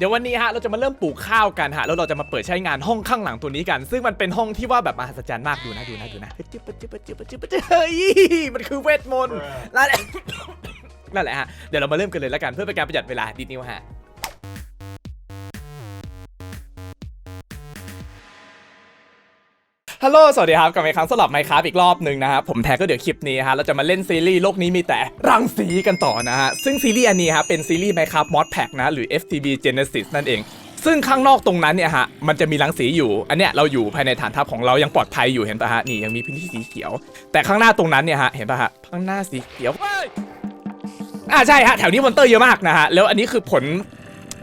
เดี๋ยววันนี้ฮะเราจะมาเริ่มปลูกข้าวกันฮะแล้วเราจะมาเปิดใช้งานห้องข้างหลังตัวนี้กัน ซึ่งมันเป็นห้องที่ว่าแบบมหัศจรรย์มากดูนะดูนะดูนะจิ๊บจิ๊บจิ๊บจิ๊บจิ๊บเฮ้ยมันคือเวทมนต์นั่นแหละนั่นแหละฮะเดี๋ยวเรามาเริ่มกันเลยแล้วกันเพื่อเป็นการประหยัดเวลาดีนิวฮะ ฮัลโหล สวัสดีครับกลับมาอีกครั้งสำหรับไมค์ครับอีกรอบหนึ่งนะครับผมแท็กก็เดี๋ยวคลิปนี้ฮะเราจะมาเล่นซีรีส์โลกนี้มีแต่รังสีกันต่อนะฮะ ซึ่งซีรีส์อันนี้ฮะเป็นซีรีส์ Minecraft Mod Pack นะหรือ FTB Genesis นั่นเอง ซึ่งข้างนอกตรงนั้นเนี่ยฮะมันจะมีรังสีอยู่ อันเนี้ยเราอยู่ภายในฐานทัพของเรายังปลอดภัยอยู่เห็นปะฮะนี่ยังมีพื้นที่สีเขียว แต่ข้างหน้าตรงนั้นเนี่ยฮะเห็นปะฮะข้างหน้าสีเขียวอ่าใช่ฮะแถวนี้มอนเตอร์เยอะมากนะฮะแล้วอันนี้คือผล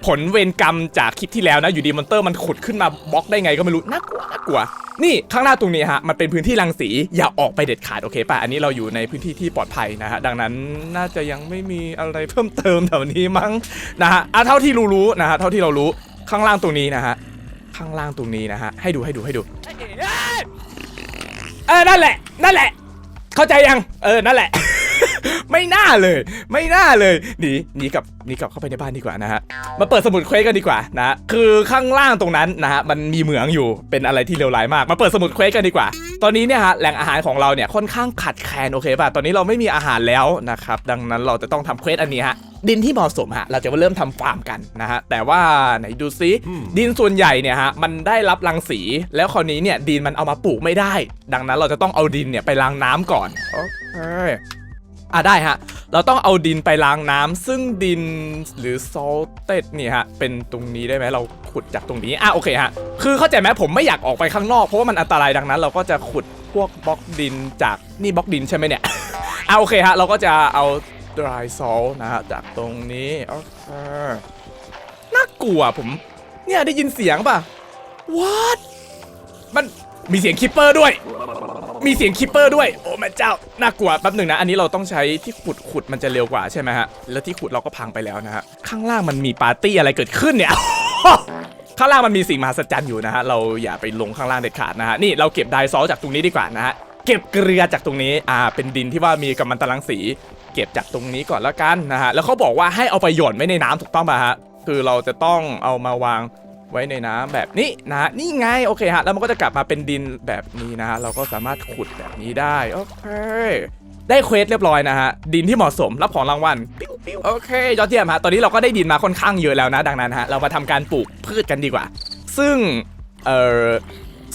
ผลเวรกรรมจากคลิปที่แล้วนะ อยู่ดีมอนเตอร์มันขุดขึ้นมาบล็อกได้ไงก็ไม่รู้น่ากลัวน่ากลัว นี่ข้างหน้าตรงนี้ฮะมันเป็นพื้นที่รังสีอย่าออกไปเด็ดขาดโอเคป่ะอันนี้เราอยู่ในพื้นที่ที่ปลอดภัยนะฮะดังนั้นน่าจะยังไม่มีอะไรเพิ่มเติมแถวนี้มั้งนะฮะอะเท่าที่รู้ๆนะฮะเท่าที่เรารู้ข้างล่างตรงนี้นะฮะข้างล่างตรงนี้นะฮะให้ดูให้ดูให้ดูเออนั่นแหละ นั่นแหละ เข้าใจยังเออนั่นแหละ ไม่น่าเลย ไม่น่าเลยหนีหนีกลับหนีกลับเข้าไปในบ้านดีกว่านะฮะมาเปิดสมุดเควสกันดีกว่านะฮะคือข้างล่างตรงนั้นนะฮะมันมีเหมืองอยู่เป็นอะไรที่เลวร้ายมาก มาเปิดสมุดเควสกันดีกว่า ตอนนี้เนี่ยฮะแหล่งอาหารของเราเนี่ยค่อนข้างขาดแคลนโอเคป่ะตอนนี้เราไม่มีอาหารแล้วนะครับดังนั้นเราจะต้องทำเควสอันนี้ฮะดินที่เหมาะสมฮะเราจะมาเริ่มทำฟาร์มกันนะฮะแต่ว่าไหนดูซิดินส่วนใหญ่เนี่ยฮะมันได้รับรังสี แล้วคราวนี้เนี่ยดินมันเอามาปลูกไม่ได้ ดังนั้นเราจะต้องเอาดินเนี่ยไปล้างน้ำก่อนโอเค อะได้ฮะ เราต้องเอาดินไปล้างน้ำซึ่งดินหรือ salted เนี่ยฮะ เป็นตรงนี้ได้ไหมเราขุดจากตรงนี้ อะโอเคฮะ คือเข้าใจไหมผมไม่อยากออกไปข้างนอกเพราะว่ามันอันตรายดังนั้น เราก็จะขุดพวกบล็อกดินจากนี่บล็อกดินใช่ไหมเนี่ย อะโอเคฮะ เราก็จะเอา dry salt นะฮะ จากตรงนี้โอเคน่ากลัวผม เนี่ยได้ยินเสียงป่ะ what มัน มีเสียงคิปเปอร์ด้วย มีเสียงคิปเปอร์ด้วย โอ้แม่เจ้า น่ากลัวแป๊บหนึ่งนะ อันนี้เราต้องใช้ที่ขุดขุดมันจะเร็วกว่าใช่ไหมฮะ แล้วที่ขุดเราก็พังไปแล้วนะฮะ ข้างล่างมันมีปาร์ตี้อะไรเกิดขึ้นเนี่ย ข้างล่างมันมีสิ่งมหัศจรรย์อยู่นะฮะ เราอย่าไปลงข้างล่างเด็ดขาดนะฮะ นี่เราเก็บไดซอลจากตรงนี้ดีกว่านะฮะ เก็บเกลือจากตรงนี้ อ่า เป็นดินที่ว่ามีกัมมันตรังสี เก็บจากตรงนี้ก่อนแล้วกันนะฮะ แล้วเขาบอกว่าให้เอาไปหย่อนไว้ในน้ำถูกต้องป่ะฮะ คือเราจะต้องเอามาวาง ไว้ในน้ำแบบนี้นะนี่ไงโอเคฮะแล้วมันก็จะกลับมาเป็นดินแบบนี้นะฮะเราก็สามารถขุดแบบนี้ได้โอเคได้เควสเรียบร้อยนะฮะดินที่เหมาะสมรับของรางวัลปิ้วปิโอเคยอดเยี่ยมฮะตอนนี้เราก็ได้ดินมาค่อนข้างเยอะแล้วนะ ดังนั้นฮะเรามาทำการปลูกพืชกันดีกว่า ซึ่งเออ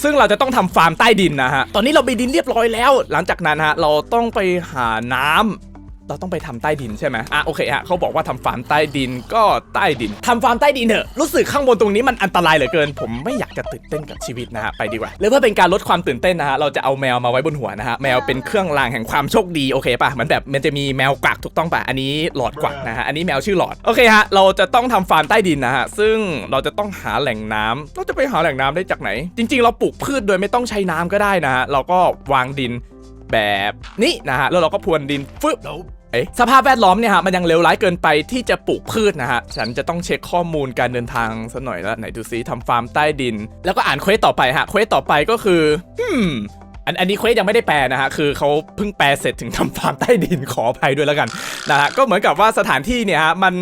ซึ่งเราจะต้องทำฟาร์มใต้ดินนะฮะตอนนี้เรามีดินเรียบร้อยแล้ว หลังจากนั้นฮะเราต้องไปหาน้ำ เราต้องไปทำใต้ดินใช่ไหมอะโอเคฮะเขาบอกว่าทำฟาร์มใต้ดินก็ใต้ดินทำฟาร์มใต้ดินเถอะรู้สึกข้างบนตรงนี้มันอันตรายเหลือเกิน ผมไม่อยากจะตื่นเต้นกับชีวิตนะฮะไปดีกว่าหรือเพื่อเป็นการลดความตื่นเต้นนะฮะเราจะเอาแมวมาไว้บนหัวนะฮะแมวเป็นเครื่องรางแห่งความโชคดีโอเคป่ะมันแบบมันจะมีแมวกวักถูกต้องป่ะอันนี้หลอดกวักนะฮะอันนี้แมวชื่อหลอดโอเคฮะเราจะต้องทำฟาร์มใต้ดินนะฮะซึ่งเราจะต้องหาแหล่งน้ำเราจะไปหาแหล่งน้ำได้จากไหน จริง ๆ เราปลูกพืชโดยไม่ต้องใช้น้ำก็ได้นะฮะเราก็วางดิน แบบนี้นะฮะ แล้วเราก็พรวนดินฟึบเอ๊ะสภาพแวดล้อมเนี่ยฮะมันยังเลวร้ายเกินไปที่จะปลูกพืชนะฮะ ฉันจะต้องเช็คข้อมูลการเดินทางสักหน่อยแล้วไหนดูซิทำฟาร์มใต้ดิน แล้วก็อ่านเควสต่อไปฮะเควสต่อไปก็คือ อืม อันอันนี้เควสยังไม่ได้แปลนะฮะคือเขาเพิ่งแปลเสร็จถึงทำฟาร์มใต้ดินขออภัยด้วยแล้วกันนะฮะก็เหมือนกับว่าสถานที่เนี่ยฮะมัน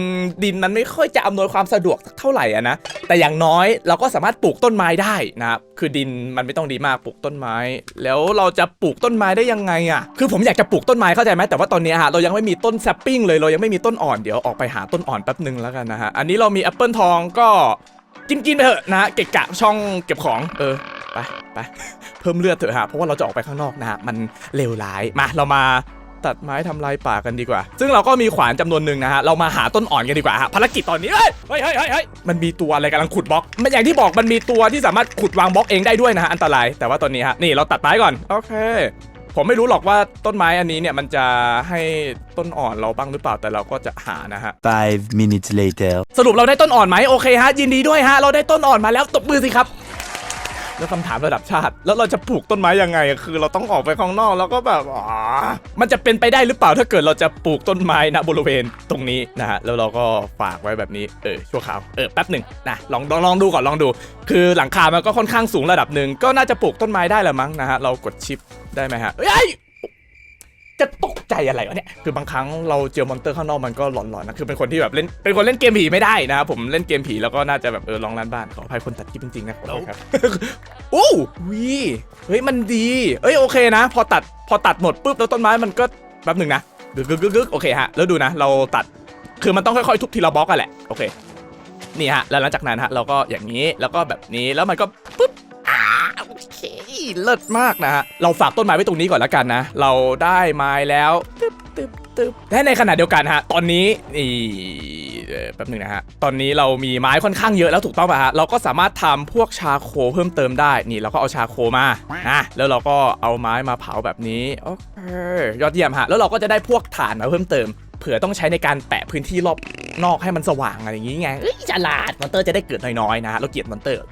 ดินมันไม่ค่อยจะอำนวยความสะดวกเท่าไหร่อะนะแต่อย่างน้อยเราก็สามารถปลูกต้นไม้ได้นะครับคือดินมันไม่ต้องดีมากปลูกต้นไม้ แล้วเราจะปลูกต้นไม้ได้ยังไงอะคือผมอยากจะปลูกต้นไม้เข้าใจไหมแต่ว่าตอนนี้ฮะเรายังไม่มีต้นแซปปิ้งเลยเรายังไม่มีต้นอ่อนเดี๋ยวออกไปหาต้นอ่อนแป๊บหนึ่งแล้วกันนะฮะอันนี้เรามีแอปเปิลทองก็กินกินไปเถอะนะฮะเกะกะช่องเก็บของเออ ไปไปเพิ่มเลือดเถอะฮะเพราะว่าเราจะออกไปข้างนอกนะฮะมันเลวร้ายมาเรามาตัดไม้ทำลายป่ากันดีกว่า ซึ่งเราก็มีขวานจำนวนหนึ่งนะฮะ เรามาหาต้นอ่อนกันดีกว่าฮะ ภารกิจตอนนี้เฮ้ยเฮ้ยเฮ้ยเฮ้ยเฮ้ยมันมีตัวอะไรกำลังขุดบล็อก มันอย่างที่บอกมันมีตัวที่สามารถขุดวางบล็อกเองได้ด้วยนะฮะ อันตราย แต่ว่าตอนนี้ฮะ นี่เราตัดไม้ก่อน โอเค ผมไม่รู้หรอกว่าต้นไม้อันนี้เนี่ยมันจะให้ต้นอ่อนเราบ้างหรือเปล่า แต่เราก็จะหานะฮะ Five minutes later. สรุปเราได้ต้นอ่อนไหมโอเคฮะ ยินดีด้วยฮะ เราได้ต้นอ่อนมาแล้ว ตบมือสิครับ แล้วคำถามระดับชาติ แล้วเราจะปลูกต้นไม้ยังไง คือเราต้องออกไปข้างนอกแล้วก็แบบอ๋อมันจะเป็นไปได้หรือเปล่าถ้าเกิดเราจะปลูกต้นไม้ณบริเวณตรงนี้นะฮะแล้วเราก็ฝากไว้แบบนี้เออชั่วคราวเออแป๊บหนึ่งนะลองลองลองดูก่อนลองดู คือหลังคามันก็ค่อนข้างสูงระดับหนึ่งก็น่าจะปลูกต้นไม้ได้ละมั้งนะฮะเรากดชิปได้ไหมฮะเอ้ยจะตก อะไรวะเนี่ยคือบางครั้งเราเจอมอนเตอร์ข้างนอกมันก็หลอนๆนะคือเป็นคนที่แบบเล่นเป็นคนเล่นเกมผีไม่ได้นะครับผมเล่นเกมผีแล้วก็น่าจะแบบเออลองร้านบ้านขออภัยคนตัดคลิปจริงๆนะขอโทษครับอู้วีเฮ้ยมันดีเอ้ยโอเคนะ พอตัดพอตัดหมดปุ๊บแล้วต้นไม้มันก็แป๊บหนึ่งนะกึกกึกกึกกึกโอเคฮะแล้วดูนะ เราตัดคือมันต้องค่อยๆทุบทีละบล็อกกันแหละโอเคนี่ฮะแล้วหลังจากนั้นฮะเราก็อย่างนี้แล้วก็แบบนี้แล้วมันก็ปุ๊บอ่า โอเคเลิศมากนะฮะเราฝากต้นไม้ไว้ตรงนี้ก่อนแล้วกันนะ เราได้ไม้แล้วตึ๊บตึ๊บตึ๊บและในขณะเดียวกันฮะ ตอนนี้นี่แป๊บหนึงนะฮะ ตอนนี้เรามีไม้ค่อนข้างเยอะแล้วถูกต้องป่ะฮะ เราก็สามารถทำพวกชาโคเพิ่มเติมได้ นี่เราก็เอาชาโคมานะแล้วเราก็เอาไม้มาเผาแบบนี้โอเคยอดเยี่ยมฮะ แล้วเราก็จะได้พวกถ่านมาเพิ่มเติมเผื่อต้องใช้ในการแปะพื้นที่รอบนอกให้มันสว่างอะไรอย่างงี้ไงเอ้ยฉลาดมอนเตอร์จะได้เกิดน้อยๆนะฮะเราเกลียดมอนเตอร์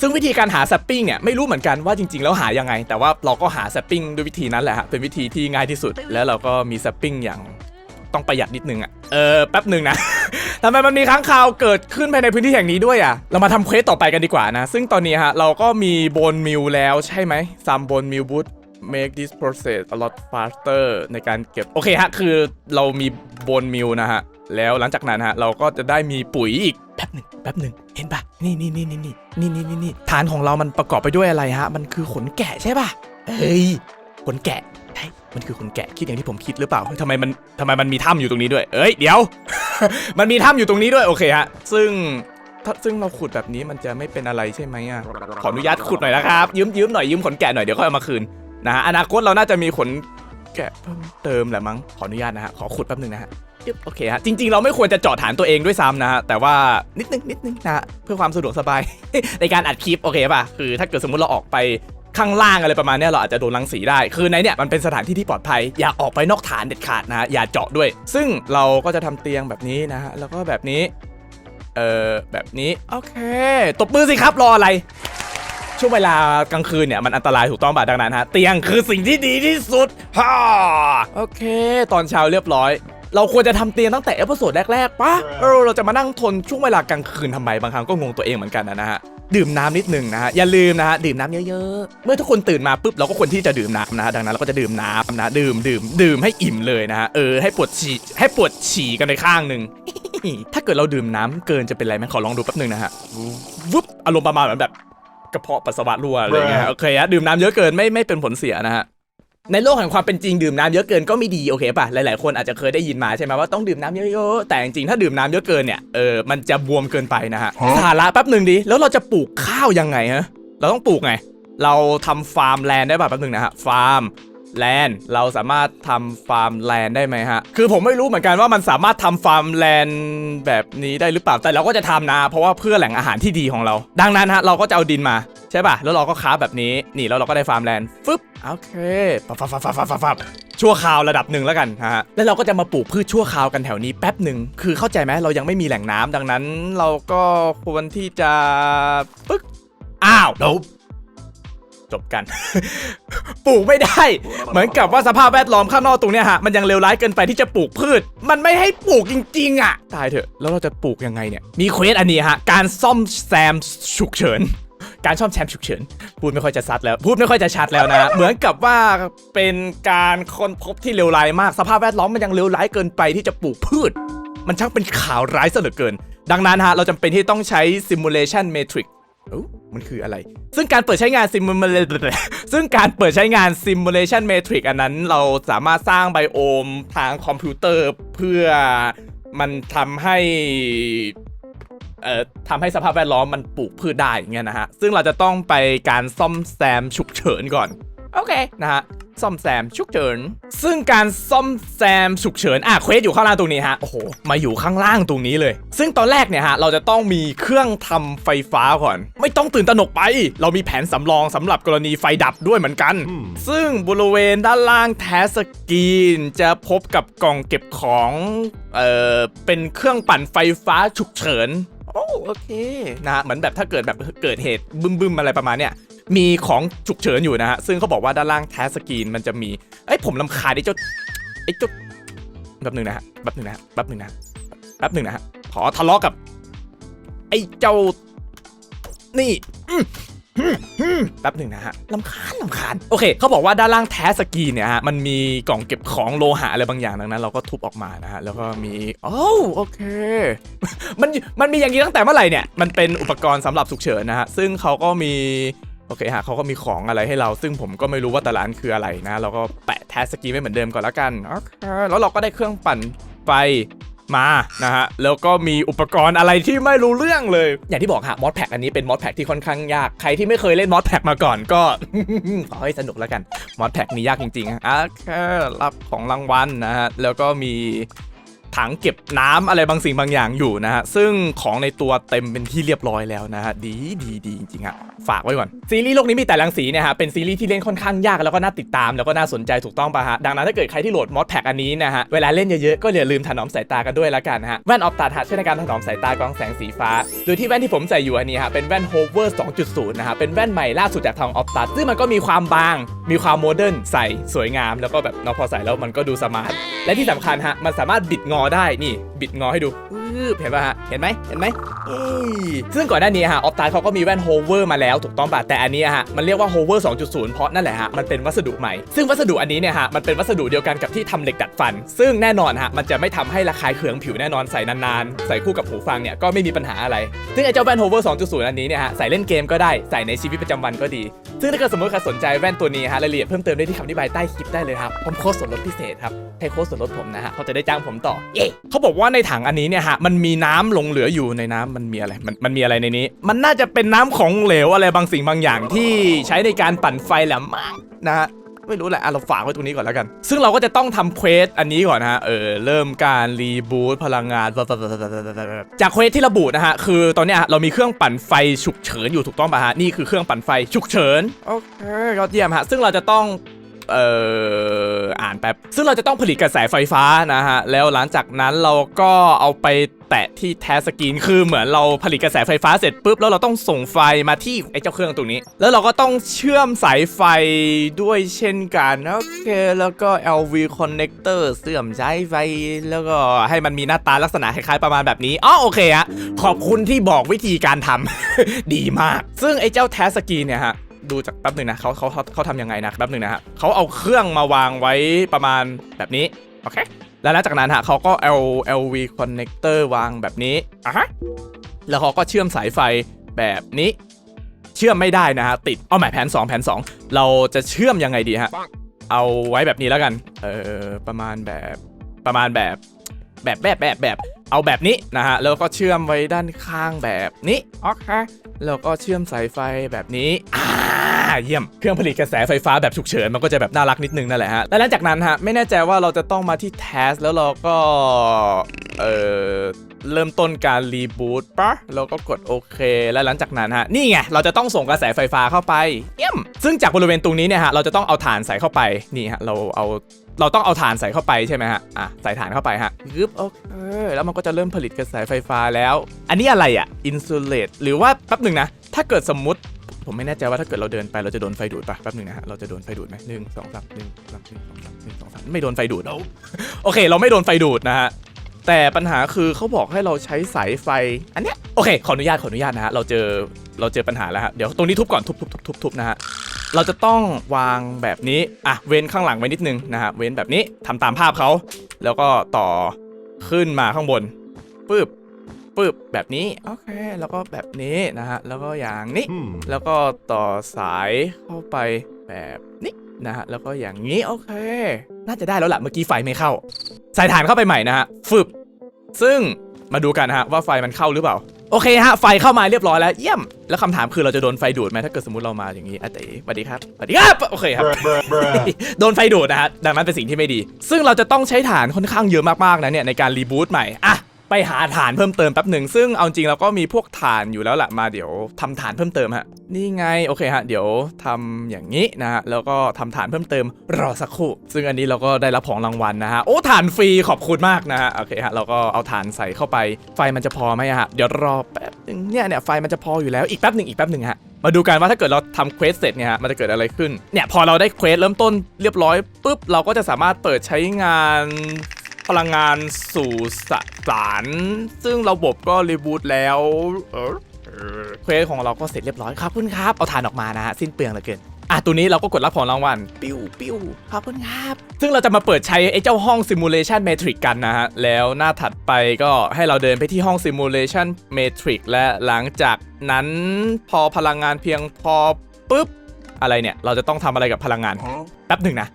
ซึ่งวิธีการหาแซปปิ้งเนี่ยไม่รู้เหมือนกันว่าจริงๆ แล้วหายังไง แต่ว่าเราก็หาแซปปิ้งด้วยวิธีนั้นแหละฮะเป็นวิธีที่ง่ายที่สุด แล้วเราก็มีแซปปิ้งอย่างต้องประหยัดนิดนึงอะเออแป๊บหนึ่งนะทำไมมันมีค้างคาวเกิดขึ้นภายในพื้นที่แห่งนี้ด้วยอะ เรามาทำเควสต่อไปกันดีกว่านะ ซึ่งตอนนี้ฮะเราก็มีโบนมิลแล้วใช่ไหมซัมโบนมิลบูท make this process a lot faster ในการเก็บ โอเคฮะ คือเรามีโบนมิลนะฮะ แล้วหลังจากนั้นฮะ เราก็จะได้มีปุ๋ยอีก แป๊บหนึ่งแป๊บหนึ่งเห็นปะนี่นี่นี่นี่นี่นี่นี่นี่นี่ฐานของเรามันประกอบไปด้วยอะไรฮะ มันคือขนแกะใช่ปะเฮ้ย ขนแกะใช่มันคือขนแกะคิดอย่างที่ผมคิดหรือเปล่าทำไมมันทำไมมันมีถ้ำอยู่ตรงนี้ด้วย เอ้ย เดี๋ยว มันมีถ้ำอยู่ตรงนี้ด้วย โอเคฮะ ซึ่งถ้าซึ่งเราขุดแบบนี้มันจะไม่เป็นอะไรใช่ไหมอะ ขออนุญาตขุดหน่อยนะครับ ยืมยืมหน่อยยืมขนแกะหน่อยเดี๋ยวค่อยเอามาคืน นะฮะอนาคตเราน่าจะมีขนแกะเพิ่มเติมแหละมั้งขออนุญาตนะฮะขอขุดแป๊บหนึงนะฮะยึบโอเคฮะจริงๆ เราไม่ควรจะเจาะฐานตัวเองด้วยซ้ำนะฮะแต่ว่านิดนึงนิดนึงนะฮะเพื่อความสะดวกสบาย ในการอัดคลิปโอเคป่ะคือถ้าเกิดสมมติเราออกไปข้างล่างอะไรประมาณเนี้ยเราอาจจะโดนรังสีได้ คือในเนี่ยมันเป็นสถานที่ที่ปลอดภัย อย่าออกไปนอกฐานเด็ดขาดนะฮะอย่าเจาะด้วย ซึ่งเราก็จะทำเตียงแบบนี้นะฮะแล้วก็แบบนี้เออแบบนี้โอเคตบมือสิครับรออะไร ช่วงเวลากลางคืนเนี่ยมันอันตรายถูกต้องป่ะดังนั้นฮะเตียงคือสิ่งที่ดีที่สุดฮ่าโอเค ตอนเช้าเรียบร้อย เราควรจะทำเตียงตั้งแต่เอพิโซดแรกๆปะเออเราจะมานั่งทนช่วงเวลากลางคืนทำไมบางครั้งก็งงตัวเองเหมือนกันนะฮะดื่มน้ำนิดหนึ่งนะฮะอย่าลืมนะฮะดื่มน้ำเยอะๆ เมื่อทุกคนตื่นมาปุ๊บเราก็ควรที่จะดื่มน้ำนะฮะดังนั้นเราก็จะดื่มน้ำนะดื่มดื่มดื่มให้อิ่มเลยนะฮะเออให้ปวดฉี่ให้ปวดฉี่กันในข้างหนึ่งถ้าเกิดเราดื่มน้ำเกินจะเป็นไรไหมขอลองดูแป๊บหนึงนะฮะวุบอารมณ์ประมาณเหมือนแบบ กระเพาะปัสสาวะรั่วอะไรเงี้ยโอเคฮะดื่มน้ำเยอะเกินไม่ไม่เป็นผลเสียนะฮะในโลกแห่งความเป็นจริงดื่มน้ำเยอะเกินก็ไม่ดีโอเคป่ะหลายๆคนอาจจะเคยได้ยินมาใช่ไหมว่าต้องดื่มน้ำเยอะๆแต่จริงๆถ้าดื่มน้ำเยอะเกินเนี่ยเออมันจะบวมเกินไปนะฮะสาระแป๊บหนึ่งดิแล้วเราจะปลูกข้าวยังไงฮะเราต้องปลูกไง เราทำฟาร์มแลนด์ได้ป่ะแป๊บหนึงนะฮะฟาร์ม แลนด์เราสามารถทำฟาร์มแลนด์ได้ไหมฮะ คือผมไม่รู้เหมือนกันว่ามันสามารถทำฟาร์มแลนด์แบบนี้ได้หรือเปล่า แต่เราก็จะทำนะเพราะว่าเพื่อแหล่งอาหารที่ดีของเรา ดังนั้นฮะเราก็จะเอาดินมาใช่ป่ะ แล้วเราก็ค้าแบบนี้ นี่แล้วเราก็ได้ฟาร์มแลนด์ฟึบโอเคฟับฟับฟับฟับฟับฟัฟชั่วคราวระดับหนึ่งแล้วกันฮะ แล้วเราก็จะมาปลูกพืชชั่วคราวกันแถวนี้แป๊บหนึ่ง คือเข้าใจไหมเรายังไม่มีแหล่งน้ำดังนั้น เราก็ควรที่จะปึ๊ก อ้าว Nope. จบกัน ปลูกไม่ได้ เหมือนกับว่าสภาพแวดล้อมข้างนอกตรงเนี้ยฮะมันยังเลวร้ายเกินไปที่จะปลูกพืช มันไม่ให้ปลูกจริง ๆ อะ ตายเถอะแล้วเราจะปลูกยังไงเนี่ยมีเควสอันนี้ฮะการซ่อมแซมฉุกเฉินการซ่อมแซมฉุกเฉินพูดไม่ค่อยจะชัดแล้ว พูดไม่ค่อยจะชัดแล้วนะ เหมือนกับว่าเป็นการค้นพบที่เลวร้ายมากสภาพแวดล้อมมันยังเลวร้ายเกินไปที่จะปลูกพืช มันช่างเป็นข่าวร้ายเหลือเกิน ดังนั้นฮะเราจำเป็นที่ต้องใช้ simulation matrix เอ้ามั นคืออะไร ซึ่งการเปิดใช้งาน simulation ซึ่งการเปิดใช้งาน simulation matrix อันนั้นเราสามารถสร้างไบโอมทางคอมพิวเตอร์เพื่อมันทำให้เอ่อทำให้สภาพแวดล้อมมันปลูกพืชได้อย่างเงี้ยนะฮะ ซึ่งเราจะต้องไปการซ่อมแซมฉุกเฉินก่อน โอเคนะฮะ ซ่อมแซมฉุกเฉิน ซึ่งการซ่อมแซมฉุกเฉินอะเควสอยู่ข้างล่างตรงนี้ฮะโอ้โหมาอยู่ข้างล่างตรงนี้เลย ซึ่งตอนแรกเนี่ยฮะเราจะต้องมีเครื่องทำไฟฟ้าก่อน ไม่ต้องตื่นตระหนกไป เรามีแผนสำรองสำหรับกรณีไฟดับด้วยเหมือนกัน ซึ่งบริเวณด้านล่างแทสกรีนจะพบกับกล่องเก็บของเอ่อเป็นเครื่องปั่นไฟฟ้าฉุกเฉินโอ้โอเคนะฮะเหมือนแบบถ้าเกิดแบบเกิดเหตุบึ้มๆอะไรประมาณเนี้ย มีของฉุกเฉินอยู่นะฮะ ซึ่งเขาบอกว่าด้านล่างแทสสกรีนมันจะมี เอ้ยผมลำคาญไอ้เจ้าไอ้เจ้าแป๊บหนึ่งนะฮะแป๊บหนึ่งนะฮะแป๊บหนึ่งนะแป๊บหนึ่งนะฮะขอทะเลาะกับ ไอ้เจ้า นี่แป๊บหนึ่งนะฮะลำคาญลำคาญโอเคเขาบอกว่าด้านล่างแท้สกีนเนี่ยฮะมันมีกล่องเก็บของโลหะอะไรบางอย่างดังนั้น เราก็ทุบออกมานะฮะแล้วก็มีโอ้วโอเค มันมันมีอย่างนี้ตั้งแต่เมื่อไหร่เนี่ยมันเป็นอุปกรณ์สำหรับฉุกเฉินนะฮะซึ่งเขาก็มี โอเคฮะเขาก็มีของอะไรให้เรา ซึ่งผมก็ไม่รู้ว่าแต่ละอันคืออะไรนะ เราก็แปะแทสกีไว้เหมือนเดิมก่อนแล้วกันโอเคแล้วเราก็ได้เครื่องปั่นไฟมานะฮะแล้วก็มีอุปกรณ์อะไรที่ไม่รู้เรื่องเลย อย่างที่บอกฮะมอดแพ็กอันนี้เป็นมอดแพ็กที่ค่อนข้างยากใครที่ไม่เคยเล่นมอดแพ็กมาก่อนก็ ขอให้สนุกแล้วกันมอดแพ็กนี่ยากจริงๆอะแค่รับของรางวัลนะฮะแล้วก็มี ถังเก็บน้ำอะไรบางสิ่งบางอย่างอยู่นะฮะ ซึ่งของในตัวเต็มเป็นที่เรียบร้อยแล้วนะฮะ ดีดีดีจริงๆฮะ ฝากไว้ก่อน ซีรีส์โลกนี้มีแต่รังสีเนี่ยฮะ เป็นซีรีส์ที่เล่นค่อนข้างยากแล้วก็น่าติดตามแล้วก็น่าสนใจถูกต้องป่ะฮะ ดังนั้นถ้าเกิดใครที่โหลดมอดแพ็กอันนี้นะฮะ เวลาเล่นเยอะๆ ก็อย่าลืมถนอมสายตากันด้วยละกันฮะ แว่นออฟตาทัชช่วยในการถนอมสายตากรองแสงสีฟ้า โดยที่แว่นที่ผมใส่อยู่อันนี้ฮะ เป็นแว่น Hover 2.0นะฮะ เป็นแว่นใหม่ล่าสุดจากทางออฟตัซึ่งมันก็มีความบาง มีความโมเดิร์นใส่สวยงาม แล้วก็แบบเนาะพอใส่แล้วมันก็ดูสมาร์ทและที่สำคัญฮะมันสามารถบิดงอได้นี่บิดงอให้ดูเห็นป่ะฮะเห็นไหมเห็นไหมอ้ยซึ่งก่อนหน้านี้ฮะออฟตาเขาก็มีแว่น Hover มาแล้วถูกต้องป่ะแต่อันนี้ฮะมันเรียกว่า Hover 2.0 เพราะนั่นแหละฮะมันเป็นวัสดุใหม่ ซึ่งวัสดุอันนี้เนี่ยฮะมันเป็นวัสดุเดียวกันกับที่ทำเหล็กดัดฟัน ซึ่งแน่นอนฮะมันจะไม่ทำให้ระคายเคืองผิวแน่นอนใส่นานๆ ใส่คู่กับหูฟังเนี่ยก็ไม่มีปัญหาอะไร ซึ่งไอ้เจ้าแว่น Hover 2.0 อันนี้เนี่ยฮะใส่เล่นเกมก็ได้ใส่ในชีวิตประจำวันก็ดี ซึ่งถ้าเกิดสมมติใครสนใจแว่นตัวนี้ฮะรายละเอียดเพิ่มเติมได้ที่คำอธิบายใต้คลิปได้เลยครับผมโค้ดส่วนลดพิเศษครับให้โค้ดส่วนลดผมนะฮะเขาจะได้จ้างผมต่อเย้เขาบอกว่าในถังอันนี้เนี่ยฮะมันมีน้ำหลงเหลืออยู่ในน้ำมันมีอะไรมันมันมีอะไรในนี้ มันน่าจะเป็นน้ำของเหลวอะไรบางสิ่งบางอย่างที่ใช้ในการปั่นไฟแหละมั้งนะฮะไม่รู้แหละอะเราฝากไว้ตรงนี้ก่อนแล้วกัน ซึ่งเราก็จะต้องทำเควสอันนี้ก่อนนะฮะ เออ เริ่มการรีบูตพลังงาน จากเควสที่ระบุนะฮะ คือตอนเนี้ยเรามีเครื่องปั่นไฟฉุกเฉินอยู่ถูกต้องป่ะฮะ นี่คือเครื่องปั่นไฟฉุกเฉิน โอเคยอดเยี่ยมฮะ ซึ่งเราจะต้อง เอ่ออ่านแป๊บซึ่งเราจะต้องผลิตกระแสไฟฟ้านะฮะแล้วหลังจากนั้นเราก็เอาไปแตะที่แทสกรีนคือเหมือนเราผลิตกระแสไฟฟ้าเสร็จปุ๊บแล้วเราต้องส่งไฟมาที่ไอ้เจ้าเครื่องตรงนี้ แล้วเราก็ต้องเชื่อมสายไฟด้วยเช่นกันโอเคแล้วก็ LV connector เสื่อมสายไฟแล้วก็ให้มันมีหน้าตาลักษณะคล้ายๆประมาณแบบนี้อ๋อโอเคฮะขอบคุณที่บอกวิธีการทำ ดีมาก ซึ่งไอ้เจ้าแทสกรีนเนี่ยฮะ ดูจากแป๊บหนึ่งนะเขาเขาเขาเขาทำยังไงนะแป๊บหนึ่งนะฮะเขาเอาเครื่องมาวางไว้ประมาณแบบนี้โอเคแล้วหลังจากนั้นฮะเขาก็เอา LV connector วางแบบนี้อะฮะแล้วเขาก็เชื่อมสายไฟแบบนี้เชื่อมไม่ได้นะฮะติดเอาใหม่แผน 2 แผน 2 เราจะเชื่อมยังไงดีฮะเอาไว้แบบนี้แล้วกันเออประมาณแบบประมาณแบบแบบแบบแบบแบบเอาแบบนี้นะฮะแล้วก็เชื่อมไว้ด้านข้างแบบนี้โอเค แล้วก็เชื่อมสายไฟแบบนี้อ่า เยี่ยม เครื่องผลิตกระแสไฟฟ้าแบบฉุกเฉินมันก็จะแบบน่ารักนิดนึงนั่นแหละฮะ แล้วหลังจากนั้นฮะ ไม่แน่ใจว่าเราจะต้องมาที่ task แล้วเราก็ เออเริ่มต้นการรีบูตปะแล้วก็กดโอเค แล้วหลังจากนั้นฮะ นี่ไง เราจะต้องส่งกระแสไฟฟ้าเข้าไป เยี่ยม ซึ่งจากบริเวณตรงนี้เนี่ยฮะ เราจะต้องเอาถ่านใส่เข้าไป นี่ฮะ เราเอาเราต้องเอาถ่านใส่เข้าไปใช่ไหมฮะ อะ ใส่ถ่านเข้าไปฮะกึบโอเค แล้วมันก็จะเริ่มผลิตกระแสไฟฟ้าแล้ว อันนี้อะไรอะ อินซูเลตหรือว่าแป๊บหนึ่งนะ ถ้าเกิดสมมติ ผมไม่แน่ใจว่าถ้าเกิดเราเดินไปเราจะโดนไฟดูดปะแป๊บหนึ่งนะฮะเราจะโดนไฟดูดไหมหนึ่งสองสามหนึ่งสองสามหนึ่งสองสามหนึ่งสองสามไม่โดนไฟดูดโอเค เราไม่โดนไฟดูดนะฮะแต่ปัญหาคือเขาบอกให้เราใช้สายไฟ อันเนี้ยโอเคขออนุญาตขออนุญาตนะฮะเราเจอเราเจอปัญหาแล้วฮะเดี๋ยวตรงนี้ทุบก่อนทุบทุบทุบทุบทุบนะฮะเราจะต้องวางแบบนี้อะเว้นข้างหลังไว้นิดนึงนะฮะเว้นแบบนี้ทำตามภาพเขาแล้วก็ต่อขึ้นมาข้างบนปึ๊บ ปึ๊บแบบนี้โอเคแล้วก็แบบนี้นะฮะแล้วก็อย่างนี้ Hmm. แล้วก็ต่อสายเข้าไปแบบนี้นะฮะแล้วก็อย่างนี้โอเค น่าจะได้แล้วแหละเมื่อกี้ไฟไม่เข้าใส่ฐานเข้าไปใหม่นะฮะฟึบซึ่งมาดูกันนะฮะว่าไฟมันเข้าหรือเปล่าโอเคฮะไฟเข้ามาเรียบร้อยแล้วเยี่ยม แล้วคำถามคือเราจะโดนไฟดูดไหมถ้าเกิดสมมติเรามาอย่างนี้อะเต๋สวัสดีครับสวัสดีครับโอเคครับ Bruh, bruh, bruh. โดนไฟดูดนะฮะดังนั้นเป็นสิ่งที่ไม่ดี ซึ่งเราจะต้องใช้ฐานค่อนข้างเยอะมากๆนะเนี่ยในการรีบูตใหม่อะ ไปหาฐานเพิ่มเติมแป๊บหนึ่งซึ่งเอาจริงเราก็มีพวกฐานอยู่แล้วแหละมาเดี๋ยวทำฐานเพิ่มเติมฮะนี่ไงโอเคฮะเดี๋ยวทำอย่างนี้นะฮะแล้วก็ทำฐานเพิ่มเติมรอสักครู่ ซึ่งอันนี้เราก็ได้รับของรางวัลนะฮะโอ้ฐานฟรีขอบคุณมากนะฮะโอเคฮะเราก็เอาฐานใส่เข้าไปไฟมันจะพอไหมฮะเดี๋ยวรอแป๊บหนึงเนี่ยเนี่ยไฟมันจะพออยู่แล้วอีกแป๊บหนึ่งอีกแป๊บหนึ่งฮะมาดูกันว่าถ้าเกิดเราทำเควสเสร็จเนี่ยฮะมันจะเกิดอะไรขึ้นเนี่ยพอเราได้เควสเริ่มต้นเรียบร้อยปุ๊บเราก็จะสามารถเปิดใช้งาน พลังงานสู่สสาร ซึ่งระบบก็รีบูตแล้วเออเออควสของเราก็เสร็จเรียบร้อยขอบคุณครับ เอาฐานออกมานะฮะ สิ้นเปลืองเหลือเกินอะตัวนี้เราก็กดรับของรางวัล ปิ้วปิ้วขอบคุณครับ ซึ่งเราจะมาเปิดใช้ไอ้เจ้าห้อง Simulation Matrix กันนะฮะ แล้วหน้าถัดไปก็ให้เราเดินไปที่ห้อง Simulation Matrix และหลังจากนั้นพอพลังงานเพียงพอปุ๊บ อะไรเนี่ย เราจะต้องทำอะไรกับพลังงาน แป๊บหนึ่งนะ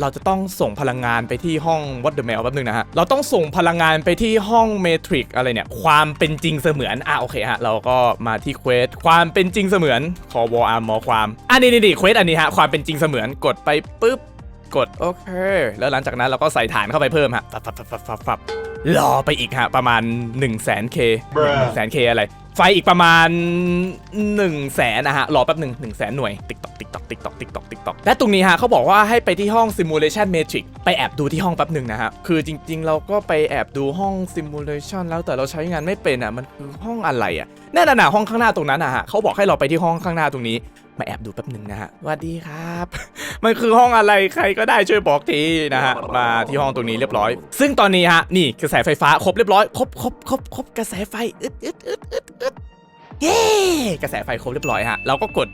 เราจะต้องส่งพลังงานไปที่ห้อง What the Mail แป๊บนึงนะฮะ เราต้องส่งพลังงานไปที่ห้อง Matrix อะไรเนี่ย ความเป็นจริงเสมือน อะโอเคฮะ เราก็มาที่เควส ความเป็นจริงเสมือน ขอวออาร์มอความ อะนี่นี่นี่เควสอันนี้ฮะ ความเป็นจริงเสมือน กดไปปุ๊บ กดโอเค แล้วหลังจากนั้นเราก็ใส่ฐานเข้าไปเพิ่มฮะฟับฟับฟับฟับฟับฟับรอไปอีกฮะ ประมาณ 1 0 0 0 0แสนเคหนึ่งแสนเคอะไร ไฟอีกประมาณ1นึ่งแสนนะฮะรอแป๊บหนึ่งหนึ่งแสนหน่วย ติ๊กตอกติ๊กตอกติ๊กตอกติ๊กตอกติ๊กตอกและตรงนี้ฮะเขาบอกว่าให้ไปที่ห้อง simulation matrix ไปแอบดูที่ห้องแป๊บหนึ่งนะฮะคือจริง ๆ เราก็ไปแอบดูห้อง simulation แล้วแต่เราใช้งานไม่เป็นอะมันคือห้องอะไรอะแน่นอนห้องข้างหน้าตรงนั้นนะฮะเขาบอกให้เราไปที่ห้องข้างหน้าตรงนี้ มาแอบดูแป๊บหนึ่งนะฮะสวัสดีครับ มันคือห้องอะไรใครก็ได้ช่วยบอกทีนะฮะ มาที่ห้องตรงนี้เรียบร้อย ซึ่งตอนนี้ฮะ นี่กระแสไฟฟ้าครบเรียบร้อย ครบครบครบครบกระแสไฟอึดอึดอึดอึดอึดเย้ กระแสไฟครบเรียบร้อยฮะ เราก็กด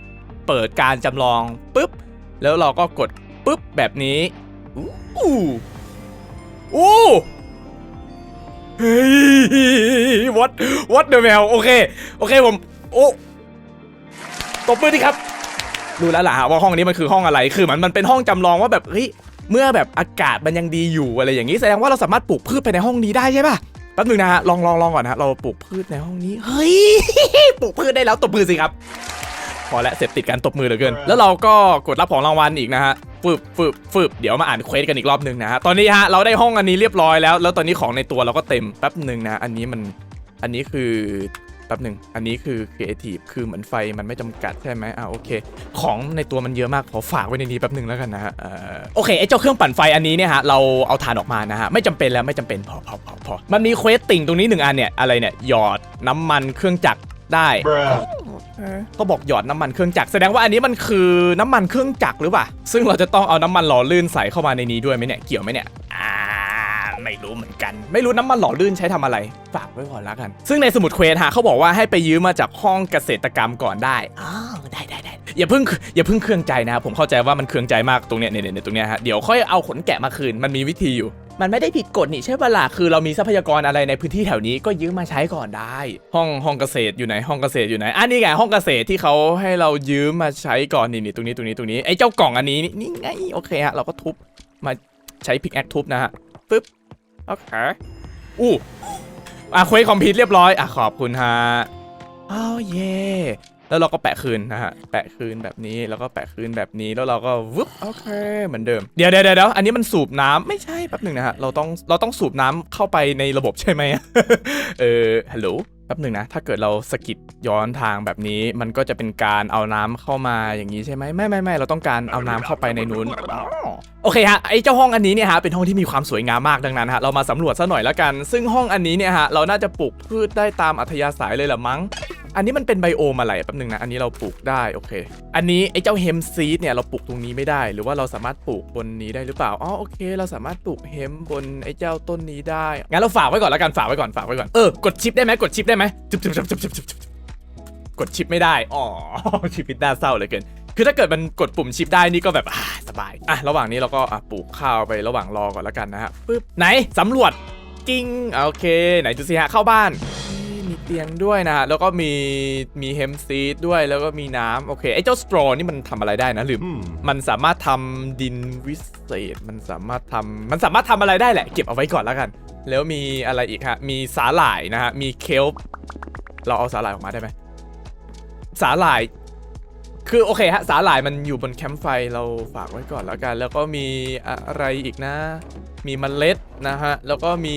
เปิดการจำลองปุ๊บ แล้วเราก็กดปุ๊บแบบนี้ อู้อู้อู้เฮ้ย what what the hell โอเค โอเคผม โอ้ ตบมือดิครับรู้แล้วล่ะฮะว่าห้องนี้มันคือห้องอะไร คือมันมันเป็นห้องจำลองว่าแบบเฮ้ยเมื่อแบบอากาศมันยังดีอยู่อะไรอย่างนี้แสดงว่าเราสามารถปลูกพืชไปในห้องนี้ได้ใช่ป่ะแป๊บนึงนะฮะลองลองลองก่อนนะฮะเราปลูกพืชในห้องนี้เฮ้ยปลูกพืชได้แล้วตบมือสิครับ พอแล้วเสร็จติดการตบมือเหลือเกิน แล้วเราก็กดรับของรางวัลอีกนะฮะฟึบฟึบฟึบเดี๋ยวมาอ่านเควสกันอีกรอบหนึ่งนะฮะตอนนี้ฮะเราได้ห้องอันนี้เรียบร้อยแล้ว แล้วตอนนี้ของในตัวเราก็เต็มแป๊บหนึ่งนะ อันนี้มันอันนี้คือ แป๊บหนึ่งอันนี้คือครีเอทีฟคือเหมือนไฟมันไม่จำกัดใช่ไหมอ่าโอเค ของในตัวมันเยอะมากขอฝากไว้ในนี้แป๊บหนึ่งแล้วกันนะฮะเอ่อโอเคไอ้เจ้าเครื่องปั่นไฟอันนี้เนี่ยฮะเราเอาถ่านออกมานะฮะไม่จำเป็นแล้วไม่จำเป็นพอพอพอพอมันมีเควสติ่งตรงนี้หนึ่งอันเนี่ยอะไรเนี่ยหยอดน้ำมันเครื่องจักรได้ก็บอกหยอดน้ำมันเครื่องจักรแสดงว่าอันนี้มันคือน้ำมันเครื่องจักรหรือเปล่า ซึ่งเราจะต้องเอาน้ำมันหล่อลื่นใส่เข้ามาในนี้ด้วยไหมเนี่ย เกี่ยวไหมเนี่ย อ่า ไม่รู้เหมือนกัน ไม่รู้น้ำมันหล่อลื่นใช้ทำอะไร ฝากไว้ก่อนแล้วกัน ซึ่งในสมุดเควสฮะเขาบอกว่าให้ไปยืมมาจากห้องเกษตรกรรมก่อนได้อ๋อได้ได้ได้อย่าเพิ่งอย่าเพิ่งเครื่องใจนะครับผมเข้าใจว่ามันเครื่องใจมากตรงเนี้ยเนี่ยเนี่ยตรงเนี้ยฮะเดี๋ยวค่อยเอาขนแกะมาคืนมันมีวิธีอยู่ มันไม่ได้ผิดกฎนี่ใช่ปะล่ะคือเรามีทรัพยากรอะไรในพื้นที่แถวนี้ก็ยืมมาใช้ก่อนได้ ห้องห้องเกษตรอยู่ไหนห้องเกษตรอยู่ไหนอันนี้ไงห้องเกษตรที่เขาให้เรายืมมาใช้ก่อนนี่นี่ตรงนี้ตรงนี้ตรงนี้ไอ้เจ้ากล่องอันนี้นี่นี่ไงโอเคฮะเราก็ทุบมาใช้พิกแอคทุบนะฮะปึ๊บ โอเคอู้อะเควสคอมพิวเรียบร้อยอะขอบคุณฮะอ้าวเย่แล้วเราก็แปะคืนนะฮะ แปะคืนแบบนี้ แล้วก็แปะคืนแบบนี้ แล้วเราก็วึบโอเค เหมือนเดิม เดี๋ยวเดี๋ยวเดี๋ยวอันนี้มันสูบน้ำไม่ใช่แป๊บหนึ่งนะฮะ เราต้อง เราต้องสูบน้ำเข้าไปในระบบใช่ไหม เออ ฮัลโหล ป๊บหนึ่งนะถ้าเกิดเราสกิดย้อนทางแบบนี้ มันก็จะเป็นการเอาน้ำเข้ามาอย่างนี้ใช่ไหมไม่ไม่ไม่เราต้องการเอาน้ำเข้าไปในนู้นโอเคฮะไอเจ้าห้องอันนี้เนี่ยฮะเป็นห้องที่มีความสวยงามมากดังนั้นฮะเรามาสำรวจซะหน่อยแล้วกัน ซึ่งห้องอันนี้เนี่ยฮะเราน่าจะปลูกพืชได้ตามอัธยาศัยเลยหรือมั้ง อันนี้มันเป็นไบโอมอะไรแป๊บหนึงนะ อันนี้เราปลูกได้โอเค อันนี้ไอ้เจ้าเฮมซีดเนี่ยเราปลูกตรงนี้ไม่ได้ หรือว่าเราสามารถปลูกบนนี้ได้หรือเปล่า อ๋อโอเค เราสามารถปลูกเฮมบนไอ้เจ้าต้นนี้ได้ งั้นเราฝากไว้ก่อนแล้วกันฝากไว้ก่อนฝากไว้ก่อน เออกดชิปได้ไหมกดชิปได้ไหมจุ๊บจุ๊บจุ๊บจุ๊บจุ๊บจับกดชิปไม่ได้ อ๋อชีวิตน่าเศร้าเลยเกินคือถ้าเกิดมันกดปุ่มชิปได้นี่ก็แบบอ่าสบาย อะระหว่างนี้เราก็อะปลูกข้าวไประหว่างรอก่อนแล้วกันนะฮะปึ๊บไหนสำรวจกิ้งโอเค ไหนดูสิฮะเข้าบ้าน มีเตียงด้วยนะฮะแล้วก็มีมีเฮมซีดด้วยแล้วก็มีน้ำโอเคไอ้เจ้าสตรอนี่มันทำอะไรได้นะลืมมันสามารถทำดินวิเศษมันสามารถทำมันสามารถทำอะไรได้แหละ เก็บเอาไว้ก่อนแล้วกัน แล้วมีอะไรอีกฮะมีสาหร่ายนะฮะมีเคลปเราเอาสาหร่ายออกมาได้ไหมสาหร่าย คือโอเคฮะสาหร่ายมันอยู่บนแคมป์ไฟเราฝากไว้ก่อนแล้วกัน แล้วก็มีอะไรอีกนะ มีเมล็ดนะฮะแล้วก็มี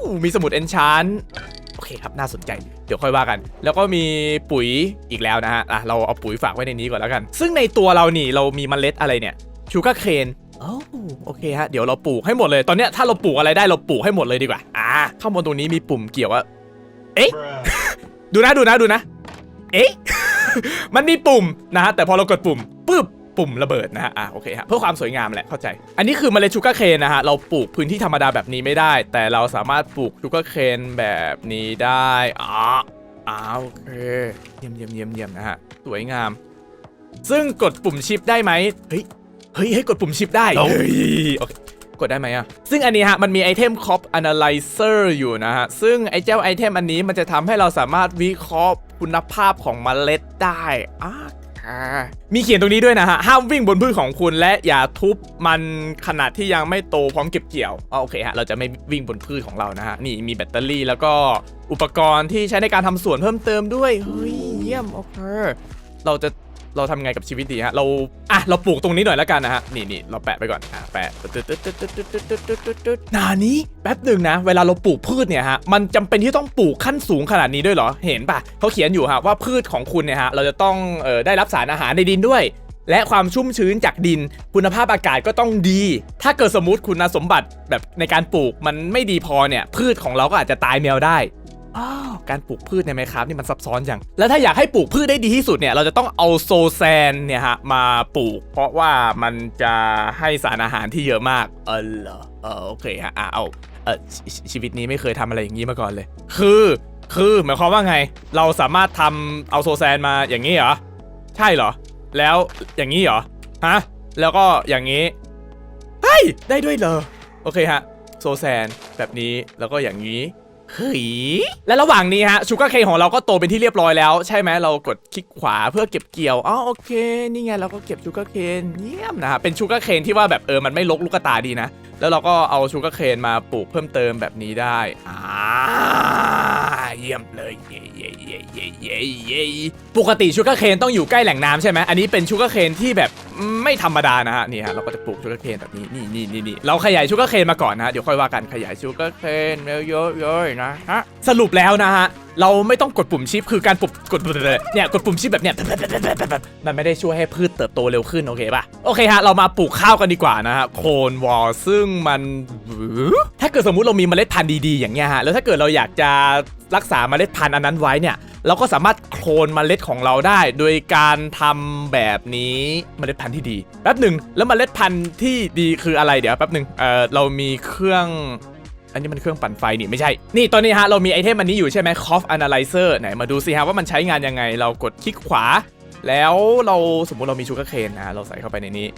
อู้มีสมุดเอนชานโอ เคครับน่าสนใจ เดี๋ยวค่อยว่ากัน แล้วก็มีปุ๋ยอีกแล้วนะฮะอะเราเอาปุ๋ยฝากไว้ในนี้ก่อนแล้วกัน ซึ่งในตัวเรานี่เรามีเมล็ดอะไรเนี่ยชูการ์เคนโอ้โอเคฮะเดี๋ยวเราปลูกให้หมดเลยตอนเนี้ยถ้าเราปลูกอะไรได้เราปลูกให้หมดเลยดีกว่าอ่าข้างบนตรงนี้มีปุ่มเกี่ยวว่าเอ๊ะดูนะดูนะดูนะ เอ๊ะมันมีปุ่มนะฮะแต่พอเรากดปุ่มปุ๊บ ปุ่มระเบิดนะฮะอะโอเคฮะเพื่อความสวยงามแหละเข้าใจ อันนี้คือเมล็ดชูการ์เคนนะฮะเราปลูกพื้นที่ธรรมดาแบบนี้ไม่ได้ แต่เราสามารถปลูกชูการ์เคนแบบนี้ได้อ๋ออ้าวโอเคเยี่ยมเยี่ยมเยี่ยมเยี่ยมนะฮะสวยงาม ซึ่งกดปุ่มชิปได้ไหมเฮ้ยเฮ้ยให้กดปุ่มชิปได้เฮ้ยโอเคกดได้ไหมอะ ซึ่งอันนี้ฮะ มันมีไอเทม Crop Analyzer อยู่นะฮะ ซึ่งไอเจ้าไอเทมอันนี้มันจะทำให้เราสามารถวิเคราะห์คุณภาพของเมล็ดได้อ่าอ่า มีเขียนตรงนี้ด้วยนะฮะ ห้ามวิ่งบนพืชของคุณและอย่าทุบมันขนาดที่ยังไม่โตพร้อมเก็บเกี่ยวอ๋อโอเคฮะ เราจะไม่วิ่งบนพืชของเรานะฮะ นี่มีแบตเตอรี่แล้วก็อุปกรณ์ที่ใช้ในการทำสวนเพิ่มเติมด้วย เฮ้ย เยี่ยม โอเค เราจะ เราทำไงกับชีวิตดีฮะ เรา อะ เราปลูกตรงนี้หน่อยแล้วกันนะฮะ นี่นี่เราแปะไปก่อน อะ แปะตึ๊ดตึ๊ดตึ๊ดตึ๊ดตึ๊ดตึ๊ดตึ๊ดตึ๊ดตึ๊ดตึ๊ดนานี้แป๊บหนึ่งนะ เวลาเราปลูกพืชเนี่ยฮะ มันจำเป็นที่ต้องปลูกขั้นสูงขนาดนี้ด้วยเหรอ เห็นปะเขาเขียนอยู่ฮะว่าพืชของคุณเนี่ยฮะ เราจะต้องเอ่อได้รับสารอาหารในดินด้วย และความชุ่มชื้นจากดิน คุณภาพอากาศก็ต้องดี ถ้าเกิดสมมติคุณสมบัติแบบในการปลูกมันไม่ดีพอเนี่ย พืชของเราก็อาจจะตายแมวได้ อ้าวการปลูกพืชในไมครับนี่มันซับซ้อนจังแล้วถ้าอยากให้ปลูกพืชได้ดีที่สุดเนี่ยเราจะต้องเอาโซแซนเนี่ยฮะมาปลูก เพราะว่ามันจะให้สารอาหารที่เยอะมาก เออเหรอเออโอเคฮะอะเอาเออชชชีวิตนี้ไม่เคยทำอะไรอย่างนี้มาก่อนเลย คือคือหมายความว่าไง เราสามารถทำเอาโซแซนมาอย่างนี้เหรอ ใช่เหรอ แล้วอย่างนี้เหรอฮะแล้วก็อย่างนี้เฮ้ยได้ด้วยเหรอโอเคฮะโซแซนแบบนี้แล้วก็อย่างนี้ เฮ้ย และระหว่างนี้ฮะชูการ์เคนของเราก็โตเป็นที่เรียบร้อยแล้ว ใช่ไหมเรากดคลิกขวาเพื่อเก็บเกี่ยวอ๋อโอเค นี่ไงเราก็เก็บชูการ์เคนเยี่ยมนะฮะเป็นชูการ์เคนที่ว่าแบบเออมันไม่ลกลูกตาดีนะ แล้วเราก็เอาชูการ์เคนมาปลูกเพิ่มเติมแบบนี้ได้อ่าเยี่ยมเลยเย่เย่เย่เย่เย่เย่ปกติชูการ์เคนต้องอยู่ใกล้แหล่งน้ำใช่ไหมอันนี้เป็นชูการ์เคนที่แบบ ไม่ธรรมดานะฮะนี่ฮะเราก็จะปลูกชูการ์เคนแบบนี้นี่นี่นี่นี่เราขยายชูการ์เคนมาก่อนนะเดี๋ยวค่อยว่ากันขยายชูการ์เคนเยอะๆนะฮะสรุปแล้วนะฮะเราไม่ต้องกดปุ่มชิปคือการปุ่มกดเนี่ยกดปุ่มชิปแบบเนี้ยมันไม่ได้ช่วยให้พืชเติบโตเร็วขึ้นโอเคป่ะโอเคฮะเรามาปลูกข้าวกันดีกว่านะฮะโคนวอลซึ่งมันถ้าเกิดสมมุติเรามีเมล็ดพันธุ์ดีๆอย่างเงี้ยฮะแล้วถ้าเกิดเราอยากจะรักษาเมล็ดพันธุ์อันนั้นไว้เนี่ยเราก็สามารถโคลนเมล็ดของเราได้ โดยการทำแบบนี้เมล็ดพันธุ์ที่ดีแป๊บหนึ่งแล้วเมล็ดพันธุ์ที่ดีคืออะไรเดี๋ยวแป๊บหนึ่งเออเรามีเครื่องอันนี้มันเครื่องปั่นไฟนี่ไม่ใช่ นี่ตอนนี้ฮะเรามีไอเทมอันนี้อยู่ใช่ไหม Cough Analyzer ไหนมาดูสิฮะว่ามันใช้งานยังไง เรากดคลิกขวา แล้วเราสมมุติเรามีชูการ์เคนนะเราใส่เข้าไปในนี้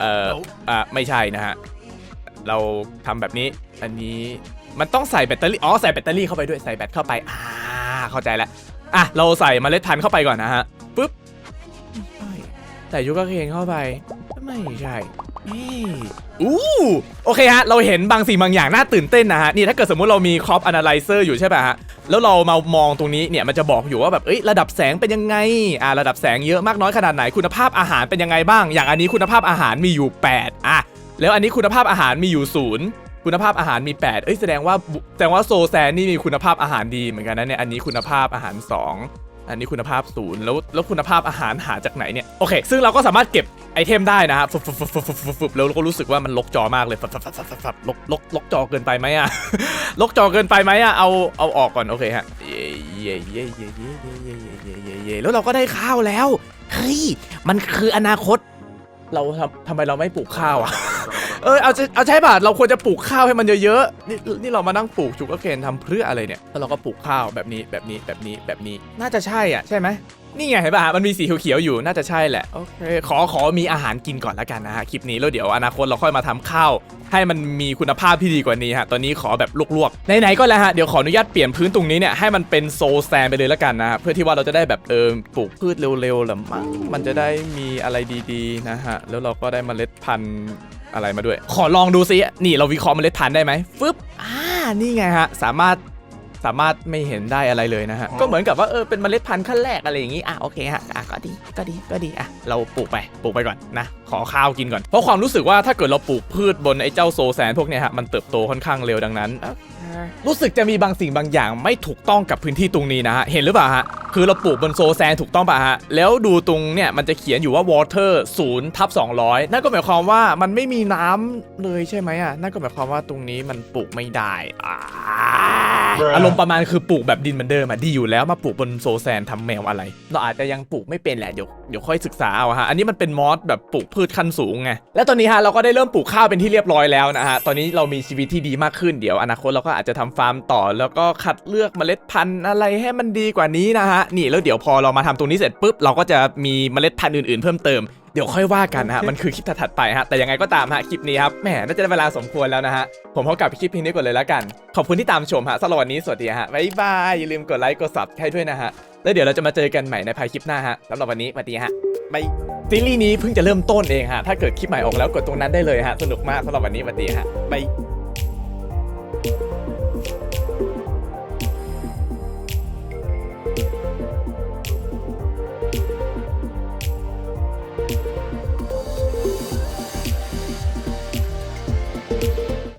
เอ่อ อะไม่ใช่นะฮะ เราทำแบบนี้ อันนี้มันต้องใส่แบตเตอรี่ อ๋อใส่แบตเตอรี่เข้าไปด้วย ใส่แบตเข้าไป อ่า เข้าใจแล้ว อะเราใส่เมล็ดพันธุ์เข้าไปก่อนนะฮะปึ๊บไม่ ใส่ยูกาเคนเข้าไป ไม่ใช่นี่อู้โอเคฮะ เราเห็นบางสิ่งบางอย่างน่าตื่นเต้นนะฮะ นี่ถ้าเกิดสมมุติเรามี Crop Analyzer อยู่ใช่ป่ะฮะ แล้วเรามามองตรงนี้เนี่ยมันจะบอกอยู่ว่าแบบ เอ้ยระดับแสงเป็นยังไง อ่าระดับแสงเยอะมากน้อยขนาดไหนคุณภาพอาหารเป็นยังไงบ้าง อย่างอันนี้คุณภาพอาหารมีอยู่ 8 อะ แล้วอันนี้คุณภาพอาหารมีอยู่ศูนย์คุณภาพอาหารมี 8 เอ้ยแสดงว่าแสดงว่าโซแซนนี่มีคุณภาพอาหารดีเหมือนกันนะเนี่ยอันนี้คุณภาพอาหาร 2 อันนี้คุณภาพศูนย์แล้วแล้วคุณภาพอาหารหาจากไหนเนี่ยโอเค ซึ่งเราก็สามารถเก็บไอเทมได้นะฮะฟึบฟึบฟึบฟึบฟึบฟึบฟึบแล้วเราก็รู้สึกว่ามันลกจอมากเลยฟับฟับฟับฟับลกลกลกจอเกินไปไหมอะลกจอเกินไปไหมอะเอาเอาออกก่อนโอเคฮะเย่เย่เย่เย่เย่เย่เย่เย่เย่เย่แล้วเราก็ได้ข้าวแล้วเฮ้ยมันคืออนาคต เราทำทำไมเราไม่ปลูกข้าวอะ เออเอาจะเอาใช่ป่ะเราควรจะปลูกข้าวให้มันเยอะๆนี่นี่เรามานั่งปลูกชูการ์เคนทำเพื่ออะไรเนี่ยแล้วเราก็ปลูกข้าวแบบนี้แบบนี้แบบนี้แบบนี้น่าจะใช่อะใช่ไหมนี่ไงเห็นป่ะมันมีสีเขียวๆอยู่น่าจะใช่แหละโอเคขอขอมีอาหารกินก่อนแล้วกันนะฮะคลิปนี้แล้วเดี๋ยวอนาคตเราค่อยมาทำข้าว ให้มันมีคุณภาพที่ดีกว่านี้ฮะตอนนี้ขอแบบลวกๆไหนๆก็แล้วฮะเดี๋ยวขออนุญาตเปลี่ยนพื้นตรงนี้เนี่ยให้มันเป็นโซแซนไปเลยแล้วกันนะฮะเพื่อที่ว่าเราจะได้แบบเออปลูกพืชเร็วๆหรือมั้งมันจะได้มีอะไรดีๆนะฮะแล้วเราก็ได้เมล็ดพันธุ์ อะไรมาด้วย ขอลองดูซิ นี่เราวิเคราะห์เมล็ดพันธุ์ได้ไหมฟึบอ่า นี่ไงฮะ สามารถ สามารถไม่เห็นได้อะไรเลยนะฮะ ก็เหมือนกับว่าเออเป็นเมล็ดพันธุ์ขั้นแรกอะไรอย่างงี้ อะโอเคฮะ อะก็ดี ก็ดี ก็ดี อะ เราปลูกไป ปลูกไปก่อนนะ ขอข้าวกินก่อน เพราะความรู้สึกว่าถ้าเกิดเราปลูกพืชบนไอ้เจ้าโซแซนพวกเนี้ยฮะ มันเติบโตค่อนข้างเร็วดังนั้น รู้สึกจะมีบางสิ่งบางอย่างไม่ถูกต้องกับพื้นที่ตรงนี้นะฮะ เห็นหรือเปล่าฮะ คือเราปลูกบนโซแซนถูกต้องป่ะฮะ แล้วดูตรงเนี่ยมันจะเขียนอยู่ว่า water 0ทับ200 นั่นก็หมายความว่ามันไม่มีน้ำเลยใช่ไหมอะ นั่นก็หมายความว่าตรงนี้มันปลูกไม่ได้อ่าอารมณ์ประมาณคือปลูกแบบดินเหมือนเดิมอะดีอยู่แล้วมาปลูกบนโซแซนทำแมวอะไร เราอาจจะยังปลูกไม่เป็นแหละเดี๋ยวเดี๋ยวค่อยศึกษาเอาฮะอันนี้มันเป็นมอสแบบปลูกพืชขั้นสูงไงและตอนนี้ฮะเราก็ได้เริ่มปลูกข้าวเป็นที่เรียบร้อยแล้วนะฮะตอนนี้เรามีชีวิตที่ดีมากขึ้นเดี๋ยวอนาคตเราก็อาจจะทำฟาร์มต่อ แล้วก็คัดเลือกเมล็ดพันธุ์อะไรให้มันดีกว่านี้นะฮะนี่แล้วเดี๋ยวพอเรามาทำตรงนี้เสร็จปุ๊บเราก็จะมีเมล็ดพันธุ์อื่นๆ เพิ่มเติม เดี๋ยวค่อยว่ากันนะฮะ มันคือคลิปถัดๆไปฮะ แต่ยังไงก็ตามฮะ คลิปนี้ครับ แหม น่าจะได้เวลาสมควรแล้วนะฮะ ผมขอกลับไปคลิปเพียงนี้ก่อนเลยแล้วกัน ขอบคุณที่ตามชมฮะสำหรับวันนี้สวัสดีฮะ บ๊ายบาย อย่าลืมกดไลค์ กดซับให้ด้วยนะฮะ แล้วเดี๋ยวเราจะมาเจอกันใหม่ในภายคลิปหน้าฮะสำหรับวันนี้สวัสดีฮะบายซีรีส์นี้เพิ่งจะเริ่มต้นเองฮะ ถ้าเกิดคลิปใหม่ออกแล้วกดตรงนั้นได้เลยฮะ สนุกมากสำหรับวันนี้สวัสดีฮะบาย